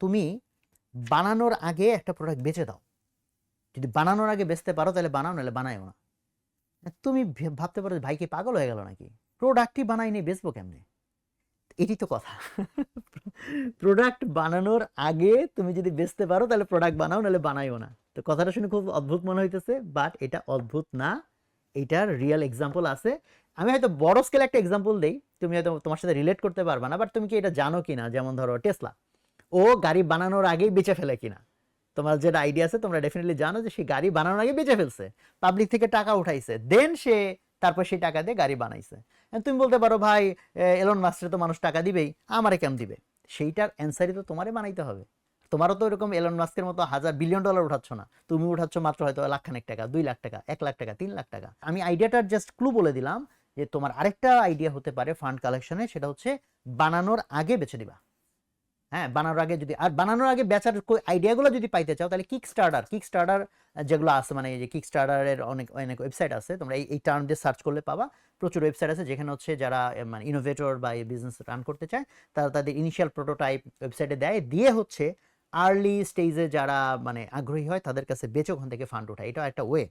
তুমি বানানোর আগে একটা প্রোডাক্ট বেচে দাও। যদি বানানোর আগে বেচতে পারো, তাহলে বানাও, নাহলে বানায়ও না। তুমি ভাবতে পারো যে ভাই কি পাগল হয়ে গেল নাকি? প্রোডাক্টই বানাই নিয়ে বেচবো কেমনে? এটি তো কথা। প্রোডাক্ট বানানোর আগে তুমি যদি বেচতে পারো, তাহলে প্রোডাক্ট বানাও, নাহলে বানাইও না। তো কথাটা শুনে খুব অদ্ভুত মনে হইতেছে বাট এটা অদ্ভুত না। এটার রিয়েল এক্সাম্পল আছে। আমি হয়তো বড় স্কেলে একটা এক্সাম্পল দিই। তুমি হয়তো তোমার সাথে রিলেট করতে পারবে না বাট তুমি কি এটা জানো কিনা? যেমন ধরো টেসলা ও গাড়ি বানানোর আগেই বেচে ফেলে কিনা? তোমার যেটা আইডিয়া আছে, তোমরা ডেফিনেটলি জানো যে সে গাড়ি বানানোর আগে বেচে ফেলছে। পাবলিক থেকে টাকা উঠাইছে। দেন সে তারপর সেই টাকা দিয়ে গাড়ি বানাইছে। তুমি বলতে পারো, ভাই এলন মাস্টারে তো মানুষ টাকা দিবেই, আমারে কেম দিবে? সেইটার অ্যান্সারই তো তোমারে বানাইতে হবে। তোমারও তো এরকম এলন মাস্কের মতো হাজার বিলিয়ন ডলার উঠাচ্ছ না। তুমি উঠাচ্ছ মাত্র হয়তো লাখখানেক টাকা, দুই লাখ টাকা, এক লাখ টাকা, তিন লাখ টাকা। আমি আইডিয়াটার জাস্ট ক্লু বলে দিলাম যে তোমার আরেকটা আইডিয়া হতে পারে ফান্ড কালেকশনে সেটা হচ্ছে বানানোর আগে বেছে দিবা হ্যাঁ বানানোর আগে যদি, আর বানানোর আগে বেচার আইডিয়াগুলো যদি পাইতে চাও, তাহলে কিক স্টার্টার কিক স্টার্টার যেগুলো আছে মানে এই যে কিক স্টার্টারের অনেক অনেক ওয়েবসাইট আছে, তোমরা এই এই টার্ম দিয়ে সার্চ করলে পাবা। প্রচুর ওয়েবসাইট আছে, যেখানে হচ্ছে যারা মানে ইনোভেটর বা এই বিজনেস রান করতে চায়, তারা তাদের ইনিশিয়াল প্রোটোটাইপ ওয়েবসাইটে দেয়। দিয়ে হচ্ছে আর্লি স্টেজে যারা মানে আগ্রহী হয়, তাদের কাছে বেচে ওখান থেকে ফান্ড ওঠায়। এটা একটা ওয়ে